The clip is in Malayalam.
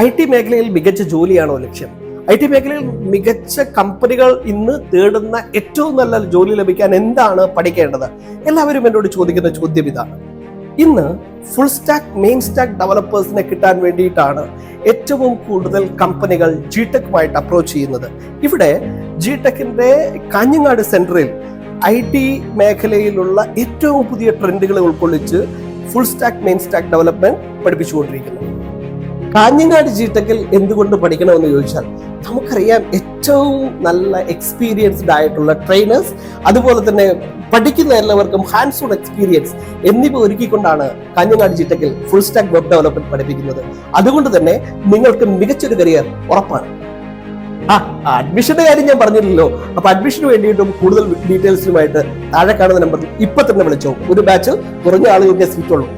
ഐ ടി മേഖലയിൽ മികച്ച ജോലിയാണോ ലക്ഷ്യം? ഐ ടി മേഖലയിൽ മികച്ച കമ്പനികൾ ഇന്ന് തേടുന്ന ഏറ്റവും നല്ല ജോലി ലഭിക്കാൻ എന്താണ് പഠിക്കേണ്ടത്? എല്ലാവരും എന്നോട് ചോദിക്കുന്ന ചോദ്യം ഇതാണ്. ഇന്ന് ഫുൾ സ്റ്റാക്ക് മെയിൻ സ്റ്റാക്ക് ഡെവലപ്പേഴ്സിനെ കിട്ടാൻ വേണ്ടിയിട്ടാണ് ഏറ്റവും കൂടുതൽ കമ്പനികൾ ജി ടെക്കുമായിട്ട് അപ്രോച്ച് ചെയ്യുന്നത്. ഇവിടെ ജി ടെക്കിന്റെ കാഞ്ഞങ്ങാട് സെന്ററിൽ ഐ ടി മേഖലയിലുള്ള ഏറ്റവും പുതിയ ട്രെൻഡുകളെ ഉൾക്കൊള്ളിച്ച് full stack main stack development പഠിപ്പിച്ചുകൊണ്ടിരിക്കുന്നു. Kanhangad G ടെക്കിൽ എന്തുകൊണ്ട് പഠിക്കണമെന്ന് ചോദിച്ചാൽ നമുക്കറിയാം ഏറ്റവും നല്ല എക്സ്പീരിയൻസ്ഡ് ആയിട്ടുള്ള ട്രെയിനേഴ്സ് അതുപോലെ തന്നെ പഠിക്കുന്ന എല്ലാവർക്കും ഹാൻഡ്സ് ഓൺ എക്സ്പീരിയൻസ് എന്നിവ ഒരുക്കിക്കൊണ്ടാണ് കാഞ്ഞങ്ങാട് ജിടെക്കിൽ ഫുൾ സ്റ്റാക്ക് വെബ് ഡെവലപ്മെന്റ് പഠിപ്പിക്കുന്നത്. അതുകൊണ്ട് തന്നെ നിങ്ങൾക്ക് മികച്ചൊരു കരിയർ ഉറപ്പാണ്. ആ അഡ്മിഷന്റെ കാര്യം ഞാൻ പറഞ്ഞില്ലല്ലോ. അപ്പൊ അഡ്മിഷന് വേണ്ടിയിട്ടും കൂടുതൽ ഡീറ്റെയിൽസിനുമായിട്ട് താഴെ കാണുന്ന നമ്പറിൽ ഇപ്പൊ തന്നെ വിളിച്ചോ. ഒരു ബാച്ച് കുറഞ്ഞ ആളുകൾക്ക് സീറ്റുള്ളൂ